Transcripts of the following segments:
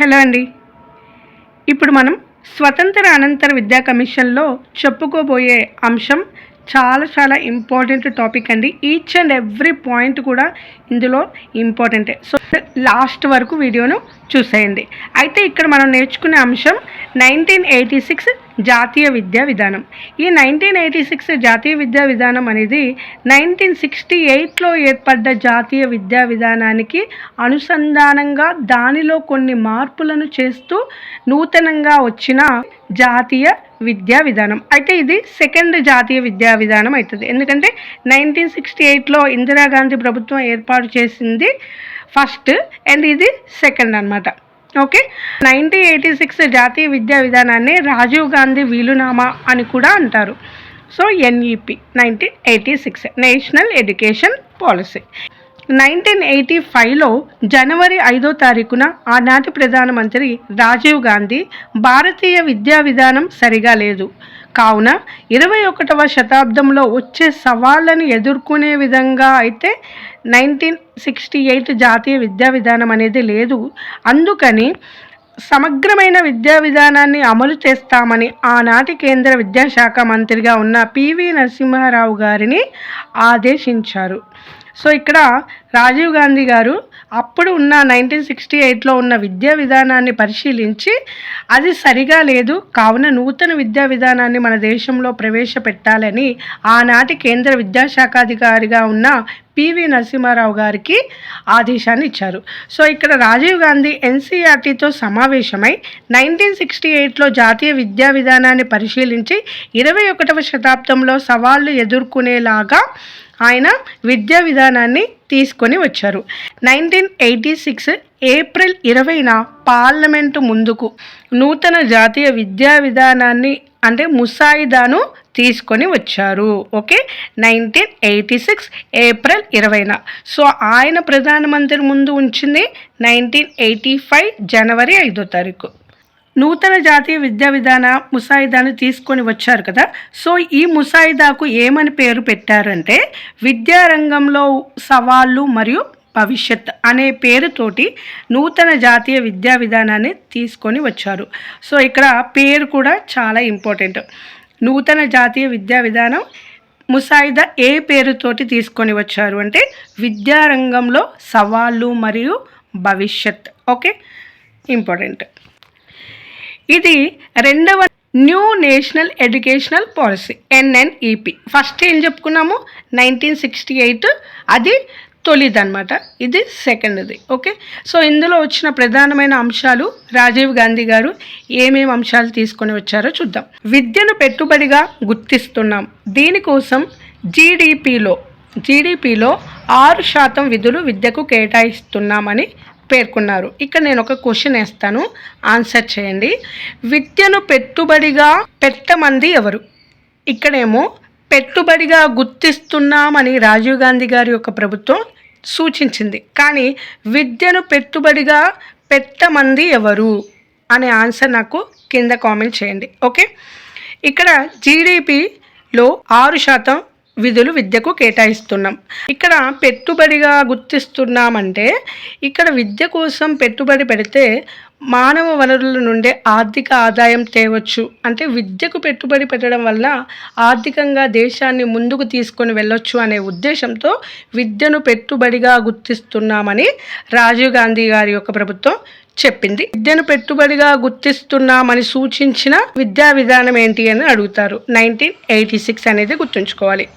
Hello అండి. ఇప్పుడు మనం స్వతంత్ర అనంతర విద్యా కమిషన్లో చెప్పుకోబోయే అంశం చాలా చాలా ఇంపార్టెంట్ టాపిక్ అండి. ఈచ్ అండ్ ఎవ్రీ పాయింట్ కూడా ఇందులో ఇంపార్టెంటే సో లాస్ట్ వరకు వీడియోను చూసేయండి. అయితే ఇక్కడ మనం నేర్చుకునే అంశం నైన్టీన్ ఎయిటీ సిక్స్ జాతీయ విద్యా విధానం. ఈ నైన్టీన్ ఎయిటీ సిక్స్ జాతీయ విద్యా విధానం అనేది నైన్టీన్ సిక్స్టీ ఎయిట్లో ఏర్పడ్డ జాతీయ విద్యా విధానానికి అనుసంధానంగా దానిలో కొన్ని మార్పులను చేస్తూ నూతనంగా వచ్చిన జాతీయ విద్యా విధానం. అయితే ఇది సెకండ్ జాతీయ విద్యా విధానం అవుతుంది ఎందుకంటే నైన్టీన్ సిక్స్టీ ఎయిట్లో ఇందిరాగాంధీ ప్రభుత్వం ఏర్పాటు చేసింది ఫస్ట్ అండ్ ఇది సెకండ్ అన్నమాట. ఓకే? నైన్టీన్ ఎయిటీ సిక్స్ జాతీయ విద్యా విధానాన్ని రాజీవ్ గాంధీ వీలునామా అని కూడా అంటారు. So NEP nineteen eighty six national education policy. Nineteen eighty ఫైవ్లో జనవరి ఐదో తారీఖున ఆనాటి ప్రధానమంత్రి రాజీవ్ గాంధీ భారతీయ విద్యా విధానం సరిగా లేదు. కావున ఇరవై ఒకటవ శతాబ్దంలో వచ్చే సవాళ్ళను ఎదుర్కొనే విధంగా అయితే నైన్టీన్ సిక్స్టీ ఎయిట్ జాతీయ విద్యా విధానం అనేది లేదు. అందుకని సమగ్రమైన విద్యా విధానాన్ని అమలు చేస్తామని ఆనాటి కేంద్ర విద్యాశాఖ మంత్రిగా ఉన్న పివి నరసింహారావు గారిని ఆదేశించారు. సో ఇక్కడ రాజీవ్ గాంధీ గారు అప్పుడు ఉన్న నైన్టీన్ సిక్స్టీ ఎయిట్లో ఉన్న విద్యా విధానాన్ని పరిశీలించి అది సరిగా లేదు కావున నూతన విద్యా విధానాన్ని మన దేశంలో ప్రవేశపెట్టాలని ఆనాటి కేంద్ర విద్యాశాఖాధికారిగా ఉన్న పివి నరసింహారావు గారికి ఆదేశాన్ని ఇచ్చారు. సో ఇక్కడ రాజీవ్ గాంధీ ఎన్సీఆర్టీతో సమావేశమై నైన్టీన్ సిక్స్టీ ఎయిట్లో జాతీయ విద్యా విధానాన్ని పరిశీలించి ఇరవై ఒకటవ శతాబ్దంలో సవాళ్ళు ఎదుర్కొనేలాగా ఆయన విద్యా విధానాన్ని తీసుకొని వచ్చారు. నైన్టీన్ ఎయిటీ సిక్స్ ఏప్రిల్ ఇరవైన పార్లమెంటు ముందుకు నూతన జాతీయ విద్యా విధానాన్ని అంటే ముసాయిదాను తీసుకొని వచ్చారు. Okay? Nineteen eighty six April ఇరవైన. సో ఆయన ప్రధానమంత్రి ముందు ఉంచింది నైన్టీన్ ఎయిటీ ఫైవ్ జనవరి ఐదో తారీఖు. నూతన జాతీయ విద్యా విధాన ముసాయిదాను తీసుకొని వచ్చారు కదా. సో ఈ ముసాయిదాకు ఏమని పేరు పెట్టారంటే విద్యారంగంలో సవాళ్ళు మరియు భవిష్యత్ అనే పేరుతోటి నూతన జాతీయ విద్యా విధానాన్ని తీసుకొని వచ్చారు. సో ఇక్కడ పేరు కూడా చాలా ఇంపార్టెంట్. నూతన జాతీయ విద్యా విధానం ముసాయిదా ఏ పేరుతోటి తీసుకొని వచ్చారు అంటే విద్యారంగంలో సవాళ్ళు మరియు భవిష్యత్. ఓకే? ఇంపార్టెంట్. ఇది రెండవ new national educational policy NNEP first ఏం చెప్పుకున్నాము? Nineteen sixty eight. అది తొలిదన్నమాట. ఇది సెకండ్ది ఓకే? సో ఇందులో వచ్చిన ప్రధానమైన అంశాలు రాజీవ్ గాంధీ గారు ఏమేమి అంశాలు తీసుకొని వచ్చారో చూద్దాం. విద్యను పెట్టుబడిగా గుర్తిస్తున్నాం. దీనికోసం జీడిపిలో జీడిపిలో ఆరు శాతం విధులు విద్యకు కేటాయిస్తున్నామని పేర్కొన్నారు. ఇక్కడ నేను ఒక క్వశ్చన్ వేస్తాను. ఆన్సర్ చేయండి. విద్యను పెట్టుబడిగా పెట్టమంది ఎవరు? ఇక్కడేమో పెట్టుబడిగా గుర్తిస్తున్నామని రాజీవ్ గాంధీ గారి యొక్క ప్రభుత్వం సూచించింది. కానీ విద్యను పెట్టుబడిగా పెట్టమంది ఎవరు? అనే ఆన్సర్ నాకు కింద కామెంట్ చేయండి. ఓకే ఇక్కడ జీడిపిలో ఆరు శాతం విధులు విద్యకు కేటాయిస్తున్నాం. ఇక్కడ పెట్టుబడిగా గుర్తిస్తున్నామంటే ఇక్కడ విద్య కోసం పెట్టుబడి పెడితే మానవ వనరుల నుండే ఆర్థిక ఆదాయం తేవచ్చు. అంటే విద్యకు పెట్టుబడి పెట్టడం వల్ల ఆర్థికంగా దేశాన్ని ముందుకు తీసుకొని వెళ్ళొచ్చు అనే ఉద్దేశంతో విద్యను పెట్టుబడిగా గుర్తిస్తున్నామని రాజీవ్ గాంధీ గారి యొక్క ప్రభుత్వం చెప్పింది. విద్యను పెట్టుబడిగా గుర్తిస్తున్నామని సూచించిన విద్యా విధానం ఏంటి అని అడుగుతారు. నైన్టీన్ ఎయిటీ సిక్స్ అనేది గుర్తుంచుకోవాలి.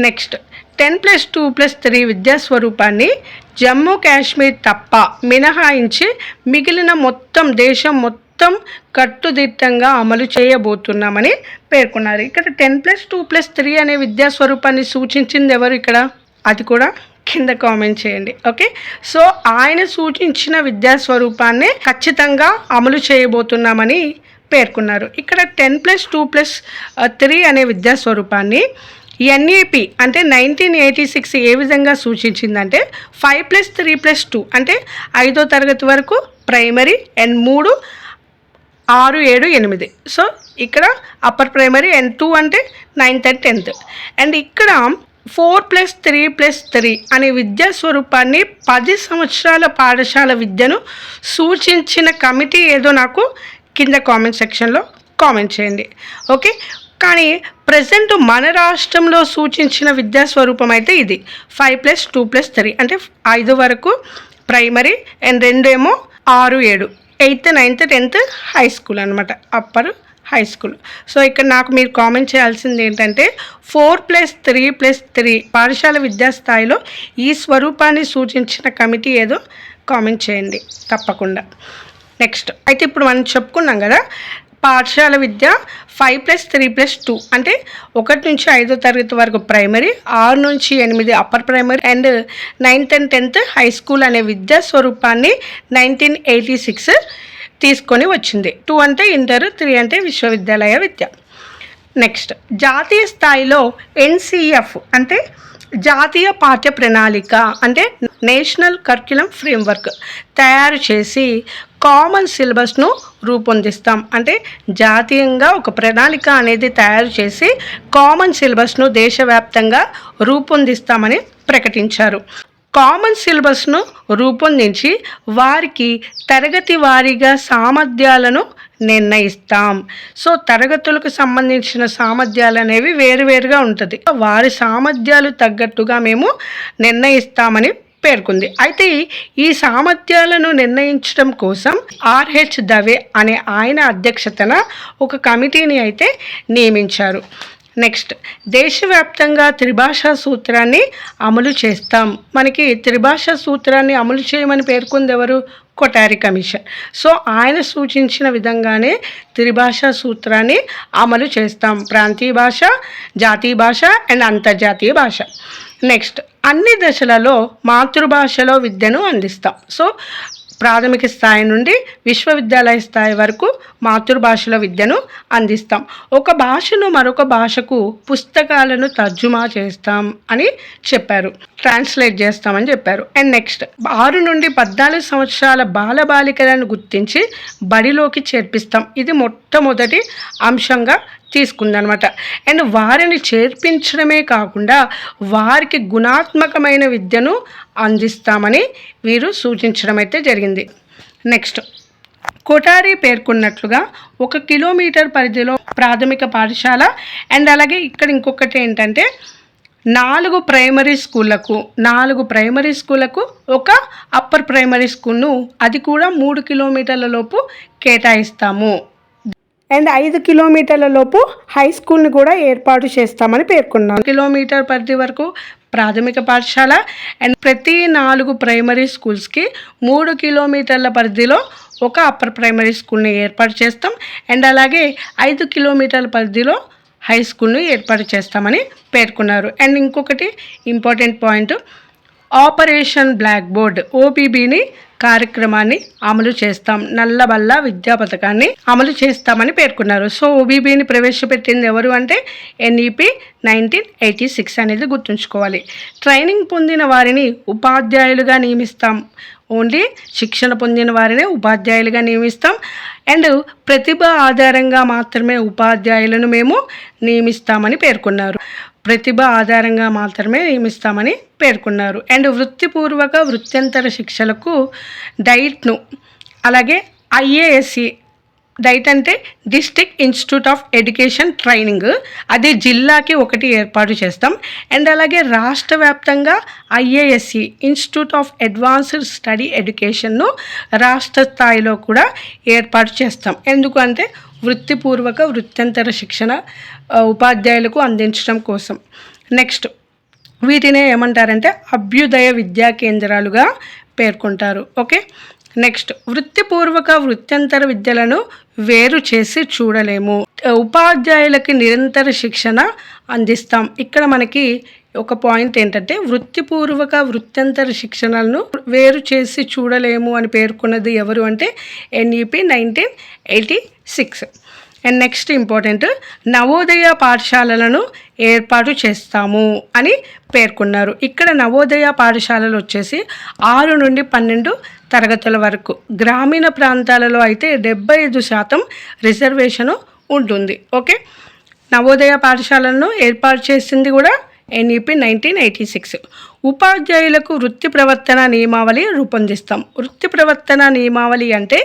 Next ten plus two plus three విద్యా స్వరూపాన్ని జమ్మూ కాశ్మీర్ తప్ప మినహాయించి మిగిలిన మొత్తం దేశం మొత్తం కట్టుదిట్టంగా అమలు చేయబోతున్నామని పేర్కొన్నారు. ఇక్కడ ten plus two plus three అనే విద్యా స్వరూపాన్ని సూచించింది ఎవరు ఇక్కడ? అది కూడా కింద కామెంట్ చేయండి. ఓకే? సో ఆయన సూచించిన విద్యా స్వరూపాన్ని ఖచ్చితంగా అమలు చేయబోతున్నామని పేర్కొన్నారు. ఇక్కడ ten plus two plus three అనే విద్యా స్వరూపాన్ని ఎన్ఏపి అంటే నైన్టీన్ ఎయిటీ సిక్స్ ఏ విధంగా సూచించిందంటే five plus three plus two అంటే ఐదో తరగతి వరకు ప్రైమరీ అండ్ మూడు ఆరు ఏడు ఎనిమిది. సో ఇక్కడ అప్పర్ ప్రైమరీ అండ్ టూ అంటే నైన్త్ అండ్ టెన్త్ అండ్ ఇక్కడ four plus three plus three అనే విద్యా స్వరూపాన్ని పది సంవత్సరాల పాఠశాల విద్యను సూచించిన కమిటీ ఏదో నాకు కింద కామెంట్ సెక్షన్లో కామెంట్ చేయండి. ఓకే కానీ ప్రజెంట్ మన రాష్ట్రంలో సూచించిన విద్యా స్వరూపం అయితే ఇది. Five plus two plus three అంటే ఐదు వరకు ప్రైమరీ అండ్ రెండేమో ఆరు ఏడు. Eighth ninth tenth high school అనమాట అప్పర్ హై స్కూల్. సో ఇక్కడ నాకు మీరు కామెంట్ చేయాల్సింది ఏంటంటే four plus three plus three పాఠశాల విద్యా స్థాయిలో ఈ స్వరూపాన్ని సూచించిన కమిటీ ఏదో కామెంట్ చేయండి తప్పకుండా. నెక్స్ట్. అయితే ఇప్పుడు మనం చెప్పుకున్నాం కదా పాఠశాల విద్య five plus three plus two. అంటే ఒకటి నుంచి ఐదో తరగతి వరకు ప్రైమరీ ఆరు నుంచి ఎనిమిది upper primary and ninth and tenth high school అనే విద్యా స్వరూపాన్ని నైన్టీన్ ఎయిటీ సిక్స్ తీసుకొని వచ్చింది. టూ అంటే ఇంటర్ త్రీ అంటే విశ్వవిద్యాలయ విద్య. నెక్స్ట్ జాతీయ స్థాయిలో ఎన్సిఎఫ్ అంటే జాతీయ పాఠ్య ప్రణాళిక అంటే నేషనల్ కర్క్యులం ఫ్రేమ్వర్క్ తయారు చేసి కామన్ సిలబస్ను రూపొందిస్తాం. అంటే జాతీయంగా ఒక ప్రణాళిక అనేది తయారు చేసి కామన్ సిలబస్ను దేశవ్యాప్తంగా రూపొందిస్తామని ప్రకటించారు. కామన్ సిలబస్ను రూపొందించి వారికి తరగతి వారీగా సామర్థ్యాలను నిర్ణయిస్తాం. సో తరగతులకు సంబంధించిన సామర్థ్యాలు అనేవి వేరువేరుగా ఉంటుంది. వారి సామర్థ్యాలు తగ్గట్టుగా మేము నిర్ణయిస్తామని పేర్కొంది. అయితే ఈ సామర్థ్యాలను నిర్ణయించడం కోసం ఆర్హెచ్ దవే అనే ఆయన అధ్యక్షతన ఒక కమిటీని అయితే నియమించారు. నెక్స్ట్ దేశవ్యాప్తంగా త్రిభాషా సూత్రాన్ని అమలు చేస్తాం. మనకి త్రిభాషా సూత్రాన్ని అమలు చేయమని పేర్కొంది ఎవరు? కొటారి కమిషన్. సో ఆయన సూచించిన విధంగానే త్రిభాషా సూత్రాన్ని అమలు చేస్తాం. ప్రాంతీయ భాష జాతీయ భాష అండ్ అంతర్జాతీయ భాష. నెక్స్ట్ అన్ని దశలలో మాతృభాషలో విద్యను అందిస్తాం. సో ప్రాథమిక స్థాయి నుండి విశ్వవిద్యాలయ స్థాయి వరకు మాతృభాషలో విద్యను అందిస్తాం. ఒక భాషను మరొక భాషకు పుస్తకాలను తర్జుమా చేస్తాం అని చెప్పారు. ట్రాన్స్లేట్ చేస్తామని చెప్పారు. అండ్ నెక్స్ట్ ఆరు నుండి పద్నాలుగు సంవత్సరాల బాలబాలికలను గుర్తించి బడిలోకి చేర్పిస్తాం. ఇది మొట్టమొదటి అంశంగా తీసుకుందనమాట. అండ్ వారిని చేర్పించడమే కాకుండా వారికి గుణాత్మకమైన విద్యను అందిస్తామని వీరు సూచించడం అయితే జరిగింది. నెక్స్ట్ కొటారి పేర్కొన్నట్లుగా ఒక కిలోమీటర్ పరిధిలో ప్రాథమిక పాఠశాల అండ్ అలాగే ఇక్కడ ఇంకొకటి ఏంటంటే నాలుగు ప్రైమరీ స్కూళ్ళకు నాలుగు ప్రైమరీ స్కూళ్ళకు ఒక అప్పర్ ప్రైమరీ స్కూల్ను అది కూడా మూడు కిలోమీటర్ల లోపు కేటాయిస్తాము. అండ్ ఐదు కిలోమీటర్ల లోపు హై స్కూల్ని కూడా ఏర్పాటు చేస్తామని పేర్కొన్నాను. కిలోమీటర్ పరిధి వరకు ప్రాథమిక పాఠశాల అండ్ ప్రతి నాలుగు ప్రైమరీ స్కూల్స్కి మూడు కిలోమీటర్ల పరిధిలో ఒక అప్పర్ ప్రైమరీ స్కూల్ని ఏర్పాటు చేస్తాం. అండ్ అలాగే ఐదు కిలోమీటర్ల పరిధిలో హై స్కూల్ను ఏర్పాటు చేస్తామని పేర్కొన్నారు. అండ్ ఇంకొకటి important point operation black board ఓబీబీని కార్యక్రమాన్ని అమలు చేస్తాం. నల్లబల్ల విద్యా పథకాన్ని అమలు చేస్తామని పేర్కొన్నారు. సో ఓబీబీని ప్రవేశపెట్టింది ఎవరు అంటే ఎన్ఈపి నైన్టీన్ ఎయిటీ సిక్స్ అనేది గుర్తుంచుకోవాలి. ట్రైనింగ్ పొందిన వారిని ఉపాధ్యాయులుగా నియమిస్తాం. ఓన్లీ శిక్షణ పొందిన వారినే ఉపాధ్యాయులుగా నియమిస్తాం. అండ్ ప్రతిభ ఆధారంగా మాత్రమే ఉపాధ్యాయులను మేము నియమిస్తామని పేర్కొన్నారు. ప్రతిభ ఆధారంగా మాత్రమే నియమిస్తామని పేర్కొన్నారు. అండ్ వృత్తిపూర్వక వృత్యంతర శిక్షలకు డైట్ను అలాగే ఐఏఎస్సి డైట్ అంటే district institute of education training అదే జిల్లాకి ఒకటి ఏర్పాటు చేస్తాం. అండ్ అలాగే రాష్ట్ర వ్యాప్తంగా IASE institute of advanced study ఎడ్యుకేషన్ను రాష్ట్ర స్థాయిలో కూడా ఏర్పాటు చేస్తాం. ఎందుకంటే వృత్తిపూర్వక వృత్తంతర శిక్షణ ఉపాధ్యాయులకు అందించడం కోసం. నెక్స్ట్ వీటినే ఏమంటారంటే అభ్యుదయ విద్యా కేంద్రాలుగా పేర్కొంటారు. ఓకే నెక్స్ట్ వృత్తిపూర్వక వృత్యంతర విద్యలను వేరు చేసి చూడలేము. ఉపాధ్యాయులకి నిరంతర శిక్షణ అందిస్తాం. ఇక్కడ మనకి ఒక పాయింట్ ఏంటంటే వృత్తిపూర్వక వృత్తంతర శిక్షణలను వేరు చేసి చూడలేము అని పేర్కొన్నది ఎవరు అంటే NEP nineteen eighty six and next important Navodaya పాఠశాలలను ఏర్పాటు చేస్తాము అని పేర్కొన్నారు. ఇక్కడ నవోదయ పాఠశాలలు వచ్చేసి ఆరు నుండి పన్నెండు తరగతుల వరకు. గ్రామీణ ప్రాంతాలలో అయితే డెబ్బై ఐదు శాతం రిజర్వేషను ఉంటుంది. ఓకే నవోదయ పాఠశాలను ఏర్పాటు చేసింది కూడా ఎన్ఈపి నైన్టీన్ ఎయిటీ సిక్స్. ఉపాధ్యాయులకు వృత్తి ప్రవర్తన నియమావళి రూపొందిస్తాం. వృత్తి ప్రవర్తన నియమావళి అంటే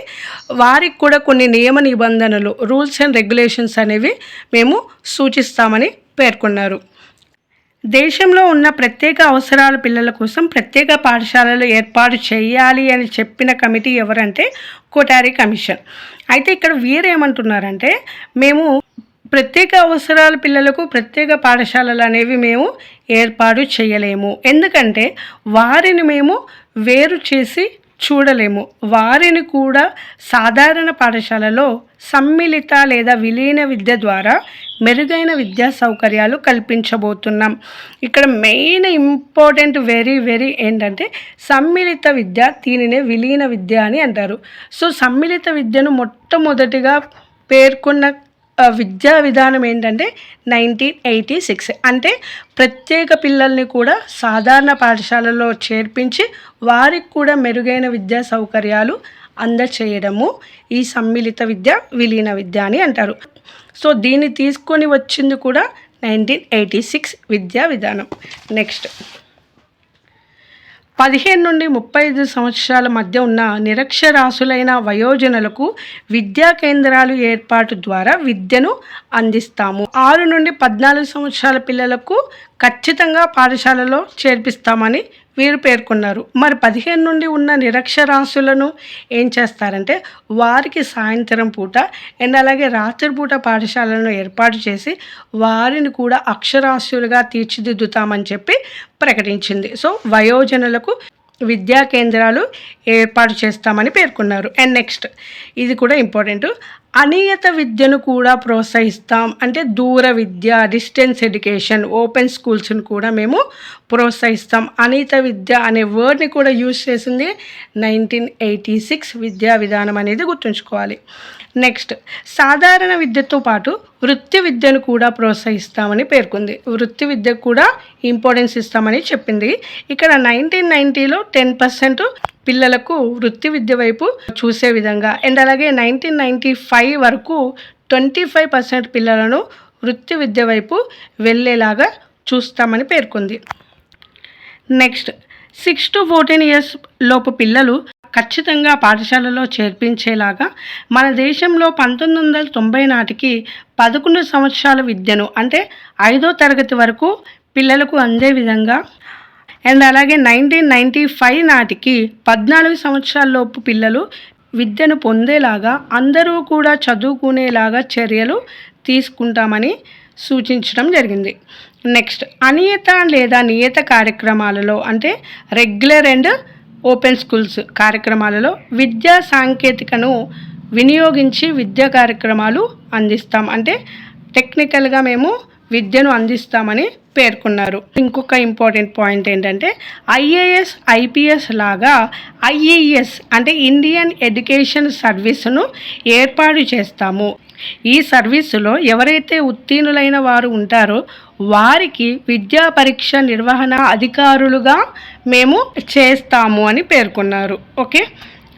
వారికి కూడా కొన్ని నియమ నిబంధనలు రూల్స్ అండ్ రెగ్యులేషన్స్ అనేవి మేము సూచిస్తామని పేర్కొన్నారు. దేశంలో ఉన్న ప్రత్యేక అవసరాల పిల్లల కోసం ప్రత్యేక పాఠశాలలు ఏర్పాటు చేయాలి అని చెప్పిన కమిటీ ఎవరంటే కోటారి కమిషన్. అయితే ఇక్కడ వీరేమంటున్నారంటే మేము ప్రత్యేక అవసరాల పిల్లలకు ప్రత్యేక పాఠశాలలు అనేవి మేము ఏర్పాటు చేయలేము. ఎందుకంటే వారిని మేము వేరు చేసి చూడలేము. వారిని కూడా సాధారణ పాఠశాలలో సమ్మిళిత లేదా విలీన విద్య ద్వారా మెరుగైన విద్యా సౌకర్యాలు కల్పించబోతున్నాం. ఇక్కడ మెయిన్ ఇంపార్టెంట్ వెరీ వెరీ ఏంటంటే సమ్మిళిత విద్య దీనినే విలీన విద్య అని అంటారు. సో సమ్మిళిత విద్యను మొట్టమొదటిగా పేర్కొన్న విద్యా విధానం ఏంటంటే నైన్టీన్ ఎయిటీ సిక్స్. అంటే ప్రత్యేక పిల్లల్ని కూడా సాధారణ పాఠశాలలో చేర్పించి వారికి కూడా మెరుగైన విద్యా సౌకర్యాలు అందచేయడము ఈ సమ్మిళిత విద్య విలీన విద్య అని అంటారు. సో దీన్ని తీసుకొని వచ్చింది కూడా నైన్టీన్ ఎయిటీ సిక్స్ విద్యా విధానం. నెక్స్ట్. పదిహేను నుండి ముప్పై ఐదు సంవత్సరాల మధ్య ఉన్న నిరక్షరాస్యులైన వయోజనులకు విద్యా కేంద్రాలు ఏర్పాటు ద్వారా విద్యను అందిస్తాము. ఆరు నుండి పద్నాలుగు సంవత్సరాల పిల్లలకు ఖచ్చితంగా పాఠశాలలో చేర్పిస్తామని వీరు పేర్కొన్నారు. మరి పదిహేను నుండి ఉన్న నిరక్షరాస్యులను ఏం చేస్తారంటే వారికి సాయంత్రం పూట అండ్ అలాగే రాత్రిపూట పాఠశాలను ఏర్పాటు చేసి వారిని కూడా అక్షరాస్యులుగా తీర్చిదిద్దుతామని చెప్పి ప్రకటించింది. సో వయోజనులకు విద్యా కేంద్రాలు ఏర్పాటు చేస్తామని పేర్కొన్నారు. అండ్ నెక్స్ట్ ఇది కూడా ఇంపార్టెంట్ అనియత విద్యను కూడా ప్రోత్సహిస్తాం. అంటే దూర విద్య డిస్టెన్స్ ఎడ్యుకేషన్ ఓపెన్ స్కూల్స్ని కూడా మేము ప్రోత్సహిస్తాం. అనియత విద్య అనే వర్డ్ని కూడా యూజ్ చేసింది నైన్టీన్ ఎయిటీ సిక్స్ విద్యా విధానం అనేది గుర్తుంచుకోవాలి. నెక్స్ట్ సాధారణ విద్యతో పాటు వృత్తి విద్యను కూడా ప్రోత్సహిస్తామని పేర్కొంది. వృత్తి విద్యకు కూడా ఇంపార్టెన్స్ ఇస్తామని చెప్పింది. ఇక్కడ నైన్టీన్ నైంటీలో టెన్ పర్సెంట్ పిల్లలకు వృత్తి విద్య వైపు చూసే విధంగా అండ్ అలాగే నైన్టీన్ నైంటీ ఫైవ్ వరకు ట్వంటీ ఫైవ్ పర్సెంట్ పిల్లలను వృత్తి విద్య వైపు వెళ్ళేలాగా చూస్తామని పేర్కొంది. Next six to fourteen years లోపు పిల్లలు ఖచ్చితంగా పాఠశాలలో చేర్పించేలాగా మన దేశంలో పంతొమ్మిది వందల తొంభై నాటికి పదకొండు సంవత్సరాల విద్యను అంటే ఐదో తరగతి వరకు పిల్లలకు అందే విధంగా అండ్ అలాగే నైన్టీన్ నైంటీ ఫైవ్ నాటికి పద్నాలుగు సంవత్సరాలలోపు పిల్లలు విద్యను పొందేలాగా అందరూ కూడా చదువుకునేలాగా చర్యలు తీసుకుంటామని సూచించడం జరిగింది. నెక్స్ట్ అనియత లేదా నియత కార్యక్రమాలలో అంటే రెగ్యులర్ అండ్ ఓపెన్ స్కూల్స్ కార్యక్రమాలలో విద్యా సాంకేతికను వినియోగించి విద్యా కార్యక్రమాలు అందిస్తాం. అంటే టెక్నికల్గా మేము విద్యను అందిస్తామని పేర్కొన్నారు. ఇంకొక ఇంపార్టెంట్ పాయింట్ ఏంటంటే ఐఏఎస్ ఐపీఎస్ లాగా ఐఏఎస్ అంటే ఇండియన్ ఎడ్యుకేషన్ సర్వీస్ను ఏర్పాటు చేస్తాము. ఈ సర్వీసులో ఎవరైతే ఉత్తీర్ణులైన వారు ఉంటారో వారికి విద్యా పరీక్ష నిర్వహణ అధికారులుగా మేము చేస్తాము అని పేర్కొన్నారు. ఓకే?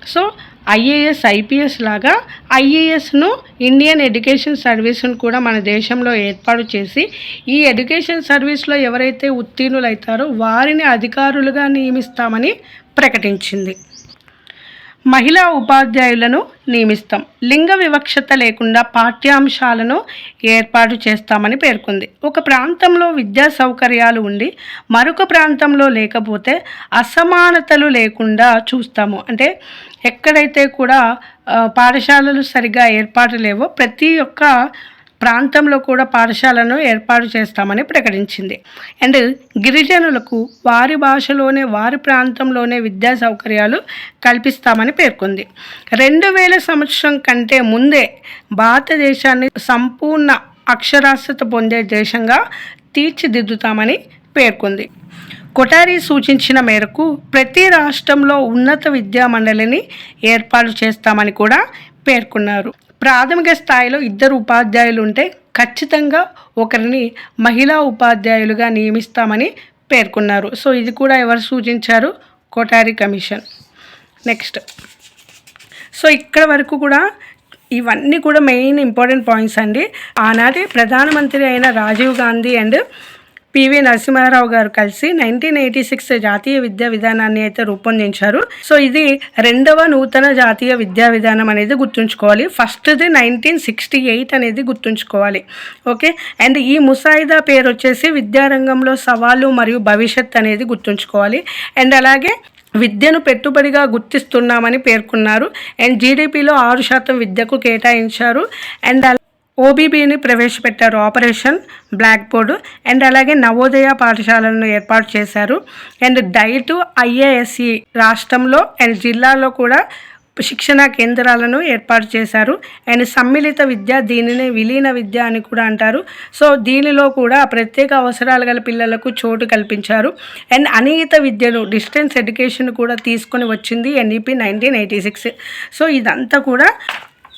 సో ఐఏఎస్ ఐపీఎస్ లాగా ఐఏఎస్ను ఇండియన్ ఎడ్యుకేషన్ సర్వీస్ను కూడా మన దేశంలో ఏర్పాటు చేసి ఈ ఎడ్యుకేషన్ సర్వీస్లో ఎవరైతే ఉత్తీర్ణులు అవుతారో వారిని అధికారులుగా నియమిస్తామని ప్రకటించింది. మహిళా ఉపాధ్యాయులను నియమిస్తాం. లింగ వివక్షత లేకుండా పాఠ్యాంశాలను ఏర్పాటు చేస్తామని పేర్కొంది. ఒక ప్రాంతంలో విద్యా సౌకర్యాలు ఉండి మరొక ప్రాంతంలో లేకపోతే అసమానతలు లేకుండా చూస్తాము. అంటే ఎక్కడైతే కూడా పాఠశాలలు సరిగా ఏర్పాటు లేవో ప్రతి ఒక్క ప్రాంతంలో కూడా పాఠశాలను ఏర్పాటు చేస్తామని ప్రకటించింది. అండ్ గిరిజనులకు వారి భాషలోనే వారి ప్రాంతంలోనే విద్యా సౌకర్యాలు కల్పిస్తామని పేర్కొంది. రెండు వేల సంవత్సరం కంటే ముందే భారతదేశాన్ని సంపూర్ణ అక్షరాస్యత పొందే దేశంగా తీర్చిదిద్దుతామని పేర్కొంది. కొటారి సూచించిన మేరకు ప్రతి రాష్ట్రంలో ఉన్నత విద్యా మండలిని ఏర్పాటు చేస్తామని కూడా పేర్కొన్నారు. ప్రాథమిక స్థాయిలో ఇద్దరు ఉపాధ్యాయులు ఉంటే ఖచ్చితంగా ఒకరిని మహిళా ఉపాధ్యాయులుగా నియమిస్తామని పేర్కొన్నారు. సో ఇది కూడా ఎవరు సూచించారు? కోటారి కమిషన్. నెక్స్ట్. సో ఇక్కడ వరకు కూడా ఇవన్నీ కూడా మెయిన్ ఇంపార్టెంట్ పాయింట్స్ అండి. ఆనాటి ప్రధానమంత్రి అయిన రాజీవ్ గాంధీ అండ్ పివి నరసింహారావు గారు కలిసి నైన్టీన్ ఎయిటీ సిక్స్ జాతీయ విద్యా విధానాన్ని అయితే రూపొందించారు. సో ఇది రెండవ నూతన జాతీయ విద్యా విధానం అనేది గుర్తుంచుకోవాలి. ఫస్ట్ది నైన్టీన్ సిక్స్టీ ఎయిట్ అనేది గుర్తుంచుకోవాలి. ఓకే? అండ్ ఈ ముసాయిదా పేరు వచ్చేసి విద్యారంగంలో సవాళ్ళు మరియు భవిష్యత్ అనేది గుర్తుంచుకోవాలి. అండ్ అలాగే విద్యను పెట్టుబడిగా గుర్తిస్తున్నామని పేర్కొన్నారు. అండ్ జీడిపిలో ఆరు శాతం విద్యకు కేటాయించారు. అండ్ ఓబీబీని ప్రవేశపెట్టారు. ఆపరేషన్ బ్లాక్ బోర్డు అండ్ అలాగే నవోదయ పాఠశాలను ఏర్పాటు చేశారు. అండ్ డైట్ ఐఏఎస్సి రాష్ట్రంలో అండ్ జిల్లాలో కూడా శిక్షణ కేంద్రాలను ఏర్పాటు చేశారు. అండ్ సమ్మిళిత విద్య దీనిని విలీన విద్య అని కూడా అంటారు. సో దీనిలో కూడా ప్రత్యేక అవసరాలు గల పిల్లలకు చోటు కల్పించారు. అండ్ అనియత విద్యను డిస్టెన్స్ ఎడ్యుకేషన్ కూడా తీసుకొని వచ్చింది NEP nineteen eighty six. So ఇదంతా కూడా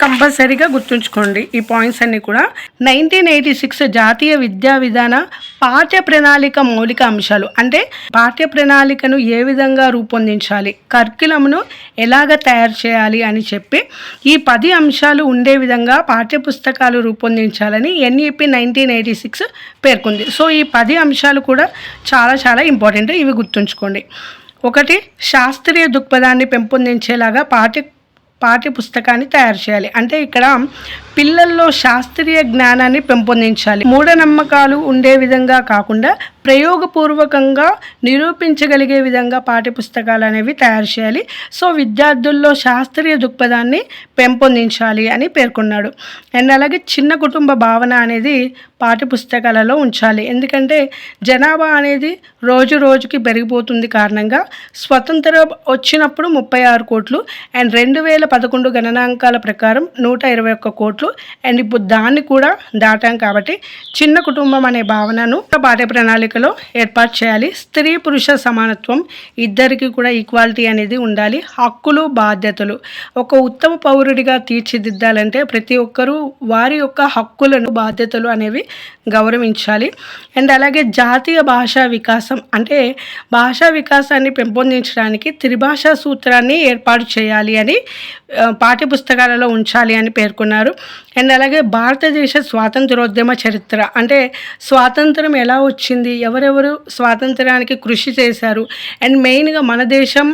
కంపల్సరీగా గుర్తుంచుకోండి. ఈ పాయింట్స్ అన్నీ కూడా నైన్టీన్ ఎయిటీ సిక్స్ జాతీయ విద్యా విధాన పాఠ్య ప్రణాళిక మౌలిక అంశాలు. అంటే పాఠ్య ప్రణాళికను ఏ విధంగా రూపొందించాలి? కర్కులంను ఎలాగ తయారు చేయాలి అని చెప్పి ఈ పది అంశాలు ఉండే విధంగా పాఠ్య పుస్తకాలు రూపొందించాలని ఎన్ఈపి నైన్టీన్ ఎయిటీ సిక్స్ పేర్కొంది. సో ఈ పది అంశాలు కూడా చాలా చాలా ఇంపార్టెంట్. ఇవి గుర్తుంచుకోండి. ఒకటి శాస్త్రీయ దృక్పథాన్ని పెంపొందించేలాగా పాఠ్య పాఠ్య పుస్తకాన్ని తయారు చేయాలి. అంటే ఇక్కడ పిల్లల్లో శాస్త్రీయ జ్ఞానాన్ని పెంపొందించాలి. మూఢనమ్మకాలు ఉండే విధంగా కాకుండా ప్రయోగపూర్వకంగా నిరూపించగలిగే విధంగా పాఠ్యపుస్తకాలు అనేవి తయారు చేయాలి. సో విద్యార్థుల్లో శాస్త్రీయ దృక్పథాన్ని పెంపొందించాలి అని పేర్కొన్నాడు. అండ్ అలాగే చిన్న కుటుంబ భావన అనేది పాఠ్యపుస్తకాలలో ఉంచాలి. ఎందుకంటే జనాభా అనేది రోజు రోజుకి పెరిగిపోతుంది కారణంగా స్వతంత్ర వచ్చినప్పుడు ముప్పై ఆరు కోట్లు అండ్ రెండు వేల పదకొండు గణనాంకాల ప్రకారం నూట ఇరవై ఒక్క కోట్లు అండ్ ఇప్పుడు దాన్ని కూడా దాటాం కాబట్టి చిన్న కుటుంబం అనే భావనను పాఠ్య ప్రణాళిక ప్రణాళికలో ఏర్పాటు చేయాలి. స్త్రీ పురుష సమానత్వం ఇద్దరికి కూడా ఈక్వాలిటీ అనేది ఉండాలి. హక్కులు బాధ్యతలు. ఒక ఉత్తమ పౌరుడిగా తీర్చిదిద్దాలంటే ప్రతి ఒక్కరూ వారి యొక్క హక్కులను బాధ్యతలు అనేవి గౌరవించాలి. అండ్ అలాగే జాతీయ భాషా వికాసం అంటే భాషా వికాసాన్ని పెంపొందించడానికి త్రిభాషా సూత్రాన్ని ఏర్పాటు చేయాలి అని పాఠ్యపుస్తకాలలో ఉంచాలి అని పేర్కొన్నారు. అండ్ అలాగే భారతదేశ స్వాతంత్రోద్యమ చరిత్ర అంటే స్వాతంత్రం ఎలా వచ్చింది? ఎవరెవరు స్వాతంత్రానికి కృషి చేశారు. అండ్ మెయిన్గా మన దేశం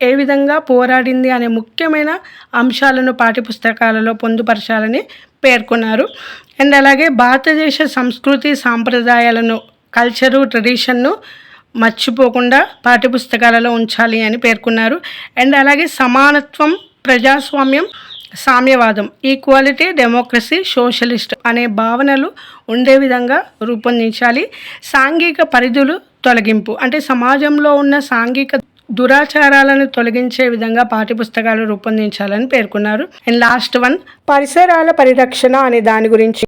ఏ విధంగా పోరాడింది అనే ముఖ్యమైన అంశాలను పాఠ్యపుస్తకాలలో పొందుపరచాలని పేర్కొన్నారు. అండ్ అలాగే భారతదేశ సంస్కృతి సాంప్రదాయాలను కల్చరు ట్రెడిషన్ను మర్చిపోకుండా పాఠ్యపుస్తకాలలో ఉంచాలి అని పేర్కొన్నారు. అండ్ అలాగే సమానత్వం ప్రజాస్వామ్యం సామ్యవాదం. ఈక్వాలిటీ డెమోక్రసీ సోషలిస్ట్ అనే భావనలు ఉండే విధంగా రూపొందించాలి. సాంఘిక పరిధులు తొలగింపు. అంటే సమాజంలో ఉన్న సాంఘిక దురాచారాలను తొలగించే విధంగా పాఠ్యపుస్తకాలు రూపొందించాలని పేర్కొన్నారు. అండ్ లాస్ట్ వన్ పరిసరాల పరిరక్షణ అనే దాని గురించి.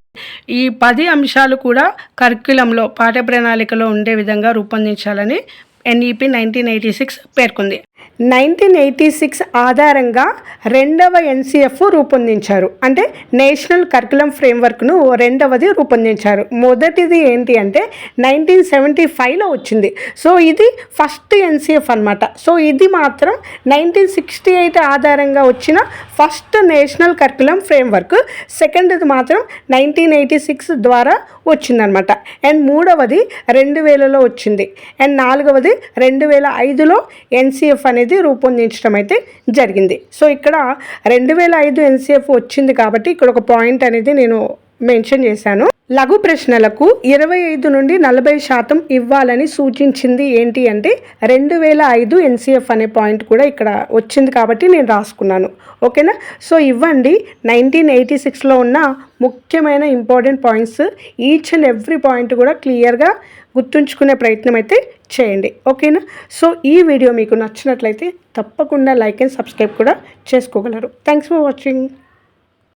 ఈ పది అంశాలు కూడా కరిక్యులంలో పాఠ్య ప్రణాళికలో ఉండే విధంగా రూపొందించాలని ఎన్ఈపి నైన్టీన్ ఎయిటీ సిక్స్ పేర్కొంది. నైన్టీన్ ఎయిటీ సిక్స్ ఆధారంగా రెండవ ఎన్సిఎఫ్ రూపొందించారు. అంటే నేషనల్ కరికులం ఫ్రేమ్వర్క్ను రెండవది రూపొందించారు. మొదటిది ఏంటి అంటే నైన్టీన్ సెవెంటీ ఫైవ్లో వచ్చింది. సో ఇది ఫస్ట్ ఎన్సిఎఫ్ అనమాట సో ఇది మాత్రం నైన్టీన్ సిక్స్టీ ఎయిట్ ఆధారంగా వచ్చిన ఫస్ట్ నేషనల్ కరికులం ఫ్రేమ్వర్క్. సెకండ్ది మాత్రం నైన్టీన్ ఎయిటీ సిక్స్ ద్వారా వచ్చిందనమాట అండ్ మూడవది రెండు వేలలో వచ్చింది. అండ్ నాలుగవది రెండు వేల ఐదులో ఎన్సిఎఫ్ అనేది రూపొందించడం అయితే జరిగింది. సో ఇక్కడ రెండు వేల ఐదు ఎన్సిఎఫ్ వచ్చింది కాబట్టి ఇక్కడ ఒక పాయింట్ అనేది నేను మెన్షన్ చేశాను. లఘు ప్రశ్నలకు ఇరవై ఐదు నుండి నలభై శాతం ఇవ్వాలని సూచించింది ఏంటి అంటే రెండు వేల ఐదు ఎన్సిఎఫ్ అనే పాయింట్ కూడా ఇక్కడ వచ్చింది కాబట్టి నేను రాసుకున్నాను. ఓకేనా? సో ఇవ్వండి. నైన్టీన్ ఎయిటీ సిక్స్లో ఉన్న ముఖ్యమైన important points each and every point కూడా క్లియర్గా గుర్తుంచుకునే ప్రయత్నం అయితే చేయండి. ఓకేనా? సో ఈ వీడియో మీకు నచ్చినట్లయితే తప్పకుండా లైక్ అండ్ సబ్స్క్రైబ్ కూడా చేసుకోగలరు. Thanks for watching.